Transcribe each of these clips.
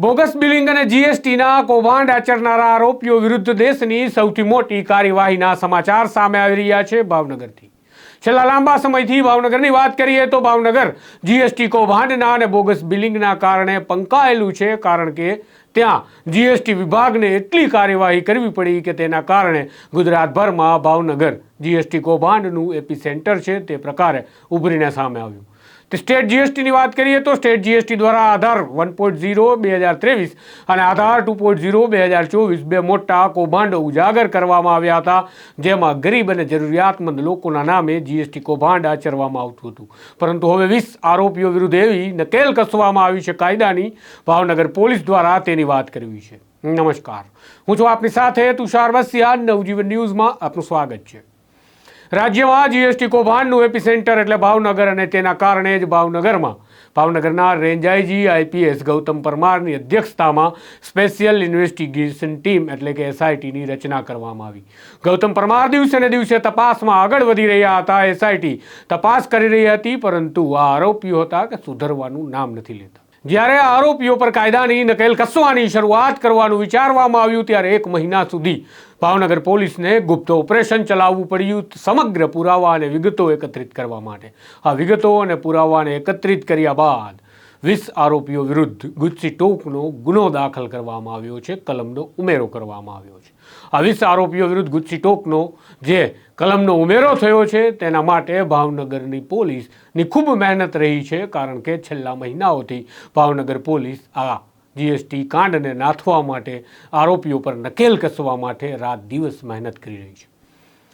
Bogus billing અને જીએસટીના કૌભાંડ આચરનારા આરોપીઓ વિરુદ્ધ દેશની સૌથી મોટી કાર્યવાહીના સમાચાર સામે આવી રહ્યા છે ભાવનગરથી. છેલ્લા લાંબા સમયથી ભાવનગરની વાત કરીએ તો ભાવનગર જીએસટી કૌભાંડના અને બોગસ બિલિંગના કારણે પંકાયેલું છે કારણ કે ત્યાં જીએસટી વિભાગને એટલી કાર્યવાહી કરવી પડી કે તેના કારણે ગુજરાતભરમાં ભાવનગર જીએસટી કૌભાંડનું એપી સેન્ટર છે તે પ્રકારે ઉભરીને સામે આવ્યું. સ્ટેટ જીએસટીની વાત કરીએ તો સ્ટેટ જીએસટી દ્વારા આધાર વન પોઈન્ટ ઝીરો બે હજાર ત્રેવીસ અને આધાર ટુ પોઈન્ટ ઝીરો બે હજાર ચોવીસ બે મોટા કૌભાંડો ઉજાગર કરવામાં આવ્યા હતા, જેમાં ગરીબ અને જરૂરિયાતમંદ લોકોના નામે જીએસટી કૌભાંડ આચરવામાં આવતું હતું. પરંતુ હવે વીસ આરોપીઓ વિરુદ્ધ એવી નકેલ કસવામાં આવી છે કાયદાની, ભાવનગર પોલીસ દ્વારા તેની વાત કરવી છે. નમસ્કાર. હું છું આપની સાથે તુષાર વસિયા નવજીવન ન્યૂઝમાં આપનું સ્વાગત છે. રાજ્યમાં જીએસટી કૌભાંડનું એપિસેન્ટર એટલે ભાવનગર અને તેના કારણે જ ભાવનગરમાં. ભાવનગરના રેન્જાઈજી આઈપીએસ ગૌતમ પરમારની અધ્યક્ષતામાં સ્પેશિયલ ઇન્વેસ્ટિગેશન ટીમ એટલે કે એસઆઈટીની રચના કરવામાં આવી. ગૌતમ પરમાર દિવસે ને દિવસે તપાસમાં આગળ વધી રહ્યા હતા. એસઆઈટી તપાસ કરી રહી હતી, પરંતુ આ આરોપીઓ હતા કે સુધરવાનું નામ નથી લેતા. જ્યારે આરોપીઓ પર કાયદાની નકેલ કસવાની શરૂઆત કરવાનું વિચારવામાં આવ્યું ત્યારે એક મહિના સુધી ભાવનગર પોલીસને ગુપ્ત ઓપરેશન ચલાવવું પડ્યું સમગ્ર પુરાવા અને વિગતો એકત્રિત કરવા માટે. આ વિગતો અને પુરાવાને એકત્રિત કર્યા બાદ વીસ આરોપીઓ વિરુદ્ધ ગુજસી ટોકનો ગુનો દાખલ કરવામાં આવ્યો છે, કલમનો ઉમેરો કરવામાં આવ્યો છે. આ વીસ આરોપીઓ વિરુદ્ધ ગુજસી ટોકનો જે કલમનો ઉમેરો થયો છે, તેના માટે ભાવનગરની પોલીસની ખૂબ મહેનત રહી છે, કારણ કે છેલ્લા મહિનાઓથી ભાવનગર પોલીસ આ જીએસટી કાંડને નાથવા માટે આરોપીઓ પર નકેલ કસવા માટે રાત દિવસ મહેનત કરી રહી છે.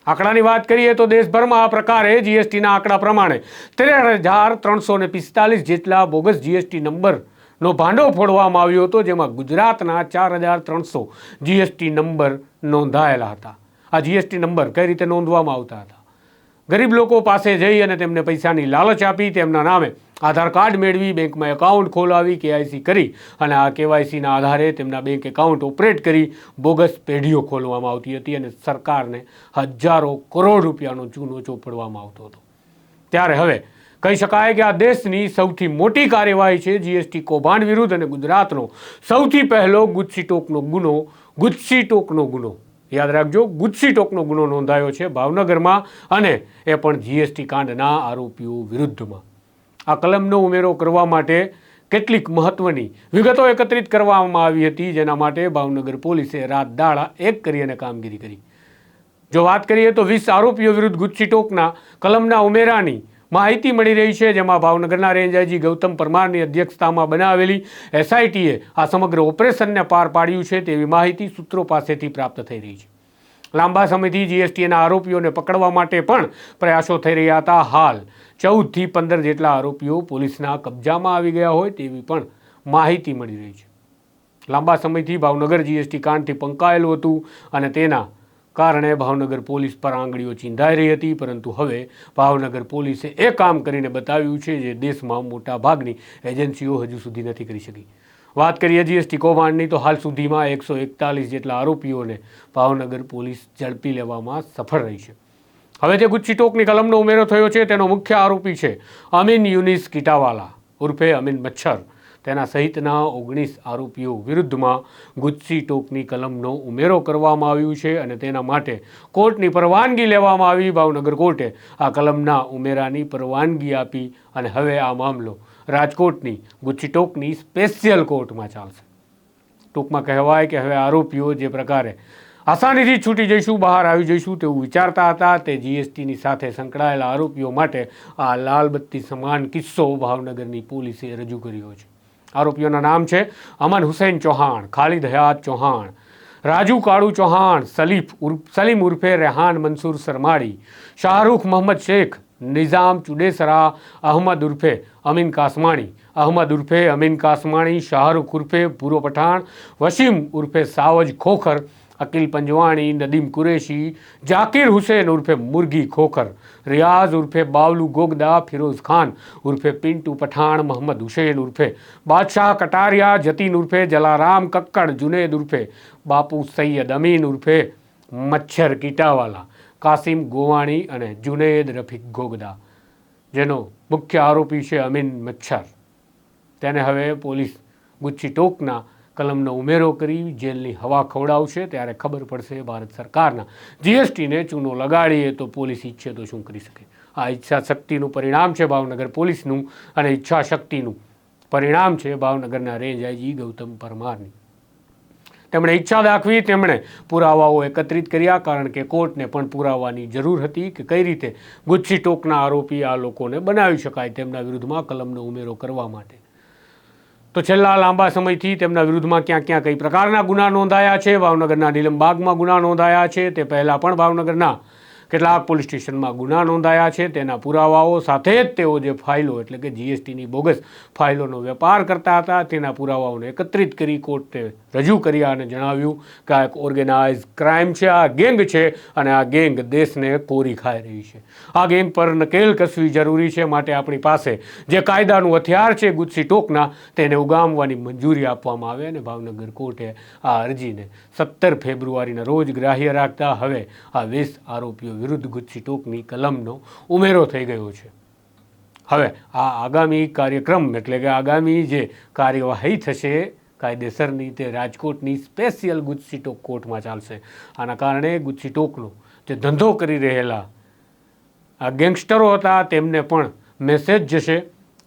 આંકડાની વાત કરીએ તો દેશભરમાં આ પ્રકારે જીએસટીના આંકડા પ્રમાણે તેર હજાર ત્રણસો ને પિસ્તાલીસ જેટલા બોગસ જીએસટી નંબરનો ભાંડો ફોડવામાં આવ્યો હતો, જેમાં ગુજરાતના ચાર હજાર ત્રણસો જીએસટી નંબર નોંધાયેલા હતા. આ જીએસટી નંબર કઈ રીતે નોંધવામાં આવતા હતા? ગરીબ લોકો પાસે જઈ અને તેમને પૈસાની લાલચ આપી, તેમના નામે આધાર કાર્ડ મેળવી બેંકમાં એકાઉન્ટ ખોલાવી કેઆઈસી કરી અને આ કેવાયસીના આધારે તેમના બેંક એકાઉન્ટ ઓપરેટ કરી બોગસ પેઢીઓ ખોલવામાં આવતી હતી અને સરકારને હજારો કરોડ રૂપિયાનો ચૂનો ચોપડવામાં આવતો હતો. ત્યારે હવે કહી શકાય કે આ દેશની સૌથી મોટી કાર્યવાહી છે જીએસટી કૌભાંડ વિરુદ્ધ અને ગુજરાતનો સૌથી પહેલો ગુજસી ટોકનો ગુનો, ગુજસી ટોકનો ગુનો. યાદ રાખજો, ગુજસી ટોકનો ગુનો નોંધાયો છે ભાવનગરમાં અને એ પણ જીએસટી કાંડના આરોપીઓ વિરુદ્ધમાં. આ કલમનો ઉમેરો કરવા માટે કેટલીક મહત્વની વિગતો એકત્રિત કરવામાં આવી હતી, જેના માટે ભાવનગર પોલીસે રાત દાડા એક કરી અને કામગીરી કરી. જો વાત કરીએ તો વીસ આરોપીઓ વિરુદ્ધ ગુચ્છી ટોકના કલમના ઉમેરાની માહિતી મળી રહી છે, જેમાં ભાવનગરના રેન્જાઈજી ગૌતમ પરમારની અધ્યક્ષતામાં બનાવેલી એસઆઈટીએ આ સમગ્ર ઓપરેશનને પાર પાડ્યું છે, તેવી માહિતી સૂત્રો પાસેથી પ્રાપ્ત થઈ રહી છે. લાંબા સમયથી જીએસટીના આરોપીઓને પકડવા માટે પણ પ્રયાસો થઈ રહ્યા હતા હાલ. ચૌદથી પંદર જેટલા આરોપીઓ પોલીસના કબજામાં આવી ગયા હોય તેવી પણ માહિતી મળી રહી છે. લાંબા સમયથી ભાવનગર જીએસટી કાંડથી પંકાયેલું હતું અને તેના કારણે ભાવનગર પોલીસ પર આંગળીઓ ચીંધાઈ રહી હતી, પરંતુ હવે ભાવનગર પોલીસે એ કામ કરીને બતાવ્યું છે જે દેશમાં મોટાભાગની એજન્સીઓ હજુ સુધી નથી કરી શકી. વાત કરીએ જીએસટી કૌભાંડની, તો હાલ સુધીમાં એકસો એકતાલીસ જેટલા આરોપીઓને ભાવનગર પોલીસ ઝડપી લેવામાં સફળ રહી છે. હવે જે ગુચ્છી ટોકની કલમનો ઉમેરો થયો છે. તેનો મુખ્ય આરોપી છે અમીન યુનિસ કિટાવાલા ઉર્ફે અમીન મચ્છર. તેના સહિતના ઓગણીસ આરોપીઓ વિરુદ્ધમાં ગુચ્છી ટોકની કલમનો ઉમેરો કરવામાં આવ્યું છે અને તેના માટે કોર્ટની પરવાનગી લેવામાં આવી. ભાવનગર કોર્ટે આ કલમના ઉમેરાની પરવાનગી આપી અને હવે આ મામલો રાજકોટની ગુચ્છી ટોકની સ્પેશિયલ કોર્ટમાં ચાલશે. ટૂંકમાં કહેવાય કે હવે આરોપીઓ જે પ્રકારે આસાનીથી છૂટી જઈશું, બહાર આવી જઈશું તેવું વિચારતા હતા, તે જીએસટીની સાથે સંકળાયેલા આરોપીઓ માટે આ લાલબત્તી સમાન કિસ્સો ભાવનગરની પોલીસે રજૂ કર્યો છે. આરોપીઓના નામ છે અમન હુસૈન ચૌહાણ, ખાલિદ હયાત ચૌહાણ, રાજુ કાળુ ચૌહાણ, સલીફ સલીમ ઉર્ફે રેહાન મંસૂર સરમાડી શાહરૂખ મોહમ્મદ શેખ નિઝામ ચુડેસરા અહમદ ઉર્ફે અમીન કાસમાણી. અહમદ ઉર્ફે અમીન કાસમાણી, શાહરૂખ ઉર્ફે ભૂરો પઠાણ, વસીમ ઉર્ફે સાવજ ખોખર, અકીલ પંજવાણી, નદીમ કુરેશી, જાકીર હુસેન ઉર્ફે મુરગી ખોખર, રિયાઝ ઉર્ફે બાવલુ ગોગદા, ફિરોઝ ખાન ઉર્ફે પિન્ટુ પઠાણ મોહમ્મદ હુસેન ઉર્ફે બાદશાહ કટારિયા, જતીન ઉર્ફે જલારામ કક્કડ, જુનેદ ઉર્ફે બાપુ સૈયદ અમીન ઉર્ફે મચ્છર કીટાવાલા. કાસિમ ગોવાણી અને જુનેદ રફીક ગોગદા, જેનો મુખ્ય આરોપી છે અમીન મચ્છર. તેને હવે પોલીસ ગુચ્છી ટોકના કલમનો ઉમેરો કરી જેલની હવા ખવડાવશે ત્યારે ખબર પડશે ભારત સરકારના જીએસટીને ચૂનો લગાડીએ તો પોલીસ ઈચ્છે તો શું કરી શકે. આ ઈચ્છા શક્તિનું પરિણામ છે ભાવનગર પોલીસનું અને ઈચ્છા શક્તિનું પરિણામ છે ભાવનગરના રેન્જ આઈજી ગૌતમ પરમારની. તેમણે ઈચ્છા દાખવી, તેમણે પુરાવાઓ એકત્રિત કર્યા કારણ કે કોર્ટને પણ પુરાવાની જરૂર હતી કે કઈ રીતે ગુચ્છી ટોકના આરોપી આ લોકોને બનાવી શકાય તેમના વિરુદ્ધમાં કલમનો ઉમેરો કરવા માટે. તો છેલ્લા લાંબા સમયથી તેમના વિરુદ્ધમાં ક્યાં ક્યાં કઈ પ્રકારના ગુના નોંધાયા છે? ભાવનગરના નીલમબાગમાં ગુના નોંધાયા છે? તે પહેલાં પણ ભાવનગરના કેટલાક પોલીસ સ્ટેશનમાં ગુના નોંધાયા છે. તેના પુરાવાઓ સાથે જ તેઓ જે ફાઇલો, એટલે કે જીએસટીની બોગસ ફાઇલોનો વેપાર કરતા હતા, તેના પુરાવાઓને એકત્રિત કરી કોર્ટે રજૂ કર્યા અને જણાવ્યું કે આ એક ઓર્ગેનાઇઝ ક્રાઇમ છે, આ ગેંગ છે અને આ ગેંગ દેશને કોરી ખાઈ રહી છે. આ ગેંગ પર નકેલ કસવી જરૂરી છે માટે આપણી પાસે જે કાયદાનું હથિયાર છે ગુસ્સી ટોકના, તેને ઉગામવાની મંજૂરી આપવામાં આવે અને ભાવનગર કોર્ટે આ અરજીને સત્તર ફેબ્રુઆરીના રોજ ગ્રાહ્ય રાખતા હવે આ વીસ આરોપીઓ વિરુદ્ધ ગુચ્છી ટોકની કલમનો ઉમેરો થઈ ગયો છે. હવે આ આગામી કાર્યક્રમ એટલે કે આગામી જે કાર્યવાહી થશે કાયદેસરની તે રાજકોટની સ્પેશિયલ ગુજસી ટોક કોર્ટમાં ચાલશે. આના કારણે ગુજસી ટોકનો જે ધંધો કરી રહેલા આ ગેંગસ્ટરો હતા તેમને પણ મેસેજ જશે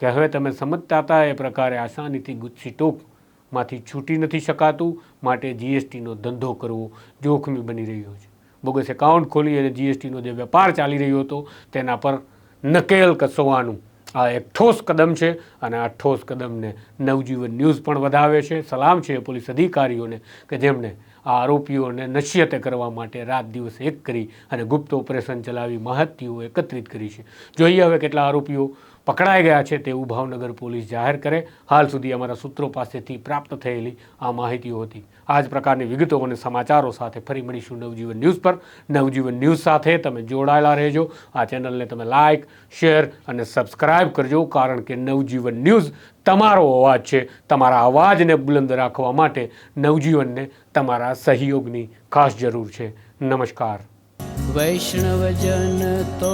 કે હવે તમે સમજતા હતા એ પ્રકારે આસાનીથી ગુજસી ટોકમાંથી છૂટી નથી શકાતું, માટે જીએસટીનો ધંધો કરવો જોખમી બની રહ્યો છે. બોગસ એકાઉન્ટ ખોલી અને જીએસટીનો જે વેપાર ચાલી રહ્યો હતો, તેના પર નકેલ કસવાનું. આ એક ઠોસ કદમ છે અને આ ઠોસ કદમને નવજીવન ન્યૂઝ પણ વધાવે છે. સલામ છે પોલીસ અધિકારીઓને કે જેમણે આ આરોપીઓને નશ્યત કરવા માટે રાત દિવસ એક કરી અને ગુપ્ત ઓપરેશન ચલાવી માહિતીઓ એકત્રિત કરી છે. જોઈએ હવે કેટલા આરોપીઓ પકડાઈ ગયા છે તેવું ભાવનગર પોલીસ જાહેર કરે. હાલ સુધી અમારા સૂત્રો પાસેથી પ્રાપ્ત થયેલી આ માહિતીઓ હતી. આ જ પ્રકારની વિગતો અને સમાચારો સાથે ફરી મળીશું નવજીવન ન્યૂઝ પર. નવજીવન ન્યૂઝ સાથે તમે જોડાયેલા રહેજો. આ ચેનલને તમે લાઇક શેર અને સબસ્ક્રાઇબ કરજો, કારણ કે નવજીવન ન્યૂઝ તમારો અવાજ છે. તમારા અવાજને બુલંદ રાખવા માટે નવજીવનને તમારા સહયોગની ખાસ જરૂર છે. નમસ્કાર. વૈષ્ણવજન તો